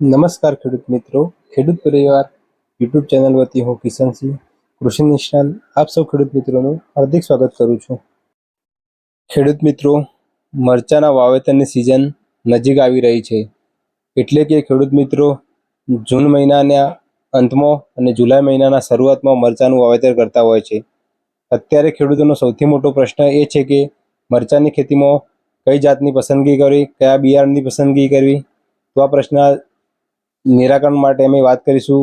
નમસ્કાર ખેડૂત મિત્રો. ખેડૂત પરિવાર યુટ્યુબ ચેનલ વતી હું કિશનસિંહ કૃષિ નિષ્ણાંત. આપ સૌ ખેડૂત મિત્રોનું હાર્દિક સ્વાગત કરું છું. ખેડૂત મિત્રો, મરચાના વાવેતરની સિઝન નજીક આવી રહી છે. એટલે કે ખેડૂત મિત્રો, જૂન મહિનાના અંતમાં અને જુલાઈ મહિનાના શરૂઆતમાં મરચાનું વાવેતર કરતા હોય છે. અત્યારે ખેડૂતોનો સૌથી મોટો પ્રશ્ન એ છે કે મરચાની ખેતીમાં કઈ જાતની પસંદગી કરવી, કયા બિયારણની પસંદગી કરવી? તો આ પ્રશ્ન નિરાકરણ માટે અમે વાત કરીશું.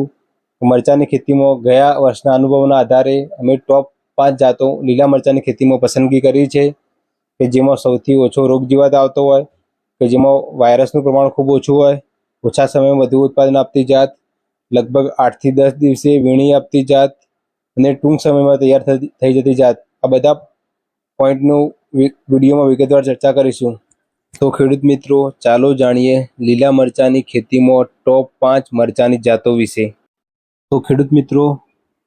મરચાની ખેતીમાં ગયા વર્ષના અનુભવના આધારે અમે ટોપ પાંચ જાતો લીલા મરચાની ખેતીમાં પસંદગી કરી છે, કે જેમાં સૌથી ઓછો રોગ જીવાત આવતો હોય, કે જેમાં વાયરસનું પ્રમાણ ખૂબ ઓછું હોય, ઓછા સમયમાં વધુ ઉત્પાદન આપતી જાત, લગભગ આઠથી દસ દિવસે વીણી આપતી જાત, અને ટૂંક સમયમાં તૈયાર થઈ જતી જાત. આ બધા પોઈન્ટનું વિડીયોમાં વિગતવાર ચર્ચા કરીશું. તો ખેડૂત મિત્રો, ચાલો જાણીએ લીલા મરચાંની ખેતીમાં ટોપ પાંચ મરચાંની જાતો વિશે. તો ખેડૂત મિત્રો,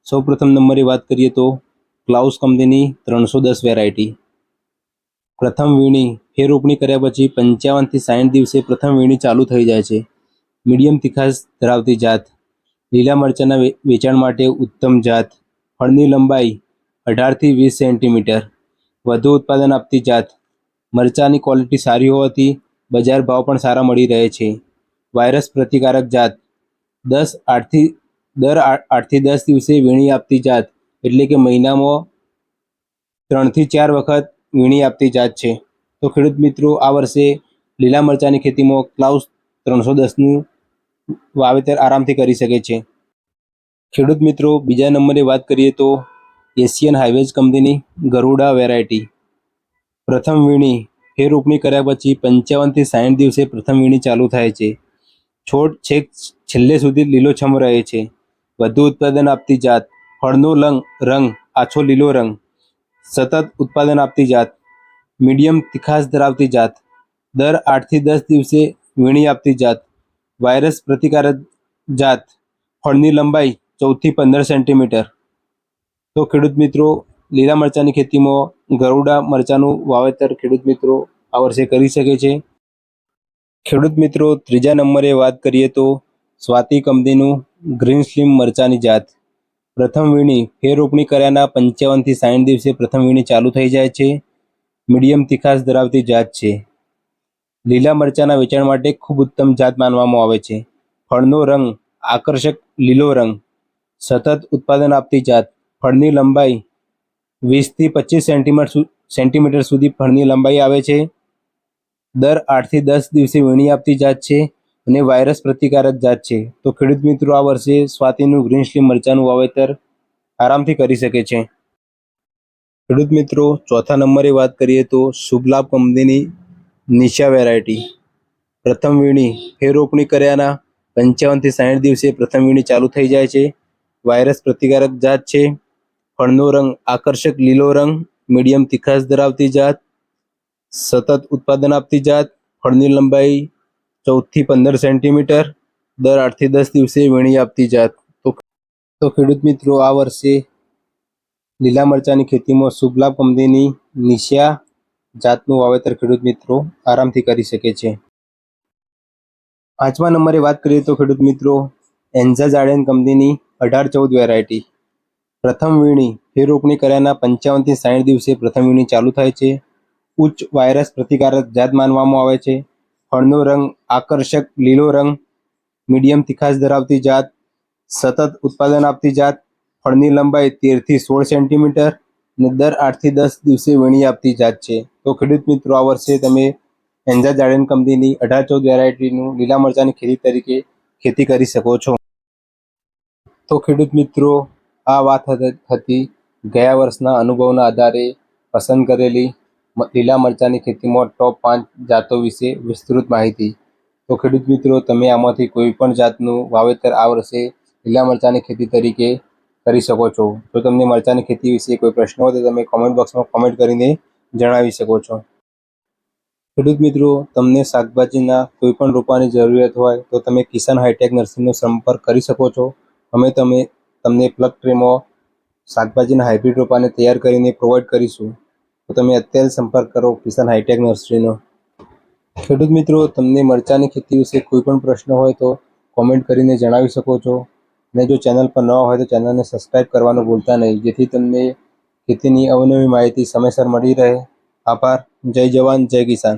સૌપ્રથમ નંબરે વાત કરીએ તો ક્લાઉસ કંપનીની ત્રણસો દસ વેરાયટી. પ્રથમ વીણી ફેર રોપણી કર્યા પછી પંચાવનથી સાઠ દિવસે પ્રથમ વીણી ચાલુ થઈ જાય છે. મીડિયમ તીખાસ ધરાવતી જાત. લીલા મરચાંના વેચાણ માટે ઉત્તમ જાત. ફળની લંબાઈ અઢારથી વીસ સેન્ટીમીટર. વધુ ઉત્પાદન આપતી જાત. મરચાની ક્વોલિટી સારી હોવાથી બજાર ભાવ પણ સારા મળી રહે છે. વાયરસ પ્રતિકારક જાત. દસ આઠથી, દર આઠથી દસ દિવસે વીણી આપતી જાત. એટલે કે મહિનામાં ત્રણથી ચાર વખત વીણી આપતી જાત છે. તો ખેડૂત મિત્રો, આ વર્ષે લીલા મરચાની ખેતીમાં ક્લાઉસ ત્રણસો દસનું વાવેતર આરામથી કરી શકે છે. ખેડૂત મિત્રો, બીજા નંબરે વાત કરીએ તો એશિયન હાઇવેજ કંપનીની ગરુડા વેરાયટી પ્રથમ વીણી એ રોપણી કર્યા પછી પંચાવનથી સાઠ દિવસે પ્રથમ વીણી ચાલુ થાય છે. છોડ છેક છેલ્લે સુધી લીલોછમ રહે છે. વધુ ઉત્પાદન આપતી જાત ફળનો લંગ રંગ આછો લીલો રંગ. સતત ઉત્પાદન આપતી જાત મીડિયમ તીખાસ ધરાવતી જાત. દર આઠથી દસ દિવસે વીણી આપતી જાત. વાયરસ પ્રતિકારક જાત ફળની લંબાઈ ચૌદથી પંદર સેન્ટીમીટર. તો ખેડૂત મિત્રો, લીલા મરચાની ખેતીમાં ગરુડા મરચાનું વાવેતર ખેડૂત મિત્રો આ વર્ષે કરી શકે છે. ખેડૂત મિત્રો, ત્રીજા નંબરે વાત કરીએ તો સ્વાતિ કંપનીનું ગ્રીન સ્લીમ મરચાની જાત. પ્રથમ વીણી ફેર રોપણી કર્યાના પંચાવનથી સાઠ દિવસે પ્રથમ વીણી ચાલુ થઈ જાય છે. મીડિયમ તીખાસ ધરાવતી જાત છે. લીલા મરચાના વેચાણ માટે ખૂબ ઉત્તમ જાત માનવામાં આવે છે. ફળનો રંગ આકર્ષક લીલો રંગ. સતત ઉત્પાદન આપતી જાત. ફળની લંબાઈ વીસથી પચીસ સેન્ટીમીટર સેન્ટીમીટર સુધી ફળની લંબાઈ આવે છે. દર આઠથી દસ દિવસે વીણી આપતી જાત છે અને વાયરસ પ્રતિકારક જાત છે. તો ખેડૂત મિત્રો, આ વર્ષે સ્વાતિનું ગ્રીન સ્લીમ મરચાનું વાવેતર આરામથી કરી શકે છે. ખેડૂત મિત્રો, ચોથા નંબરે વાત કરીએ તો શુભલાભ કંપનીની નિશા વેરાયટી. પ્રથમ વીણી ફેર રોપણી કર્યાના પંચાવનથી સાઠ દિવસે પ્રથમ વીણી ચાલુ થઈ જાય છે. વાયરસ પ્રતિકારક જાત છે. ફળનો રંગ આકર્ષક લીલો રંગ, મીડિયમ તીખાશ ધરાવતી જાત, સતત ઉત્પાદન આપતી જાત, ફળની લંબાઈ ચૌદથી પંદર સેન્ટીમીટર, દર આઠથી દસ દિવસે વીણી આપતી જાત. તો ખેડૂત મિત્રો, આ વર્ષે લીલા મરચાની ખેતીમાં શુભલાભ કંપનીની નિશા જાતનું વાવેતર ખેડૂત મિત્રો આરામથી કરી શકે છે. પાંચમા નંબરે વાત કરીએ તો ખેડૂત મિત્રો, એન્ઝા જાડેન કંપનીની અઢાર ચૌદ વેરાયટી. પ્રથમ વીણી ફેર રોપણી કર્યાના પંચાવનથી સાઠ દિવસે પ્રથમ વીણી ચાલુ થાય છે. ઉચ્ચ વાયરસ પ્રતિકારક જાત માનવામાં આવે છે. ફળનો રંગ આકર્ષક લીલો રંગ, મીડિયમ તિખાશ ધરાવતી જાત, સતત ઉત્પાદન આપતી જાત, ફળની લંબાઈ તેરથી સોળ સેન્ટીમીટર અને દર આઠથી દસ દિવસે વીણી આપતી જાત છે. તો ખેડૂત મિત્રો, આ વર્ષે તમે એન્ઝા જાડેન કંપનીની અઢાર ચૌદ વેરાયટીનું લીલા મરચાની ખેતી તરીકે ખેતી કરી શકો છો. તો ખેડૂત મિત્રો આ વાત હત- ગયા વર્ષના અનુભવના આધારે પસંદ કરેલી લીલા મરચાની ખેતીમાં ટોપ પાંચ જાતો વિશે વિસ્તૃત માહિતી. તો ખેડૂત મિત્રો, તમે આમાંથી કોઈ પણ જાતનું વાવેતર આ વર્ષે લીલા મરચાની ખેતી તરીકે કરી શકો છો. જો તમને મરચાની ખેતી વિશે કોઈ પ્રશ્ન હોય તો તમે કોમેન્ટ બોક્સમાં કોમેન્ટ કરીને જણાવી શકો છો. ખેડૂત મિત્રો, તમને શાકભાજીના કોઈ પણ રોપાની જરૂરિયાત હોય તો તમે કિસાન હાઈટેક નર્સરીનો સંપર્ક કરી શકો છો. અમે તમે તમને પ્લગ ટ્રીમો શાકભાજીના હાઇબ્રિડ રોપાને તૈયાર કરીને પ્રોવાઈડ કરીશું. તો તમે અત્યારે સંપર્ક કરો કિસાન હાઈટેક નર્સરીનો ખેડૂત મિત્રો, તમને મરચાની ખેતી વિશે કોઈ પણ પ્રશ્ન હોય તો કોમેન્ટ કરીને જણાવી શકો છો. અને જો ચેનલ પર ન હોય તો ચેનલને સબસ્ક્રાઈબ કરવાનું ભૂલતા નહીં. જેથી તમને ખેતીની અવનવી માહિતી સમયસર મળી રહે. આભાર. જય જવાન, જય કિસાન.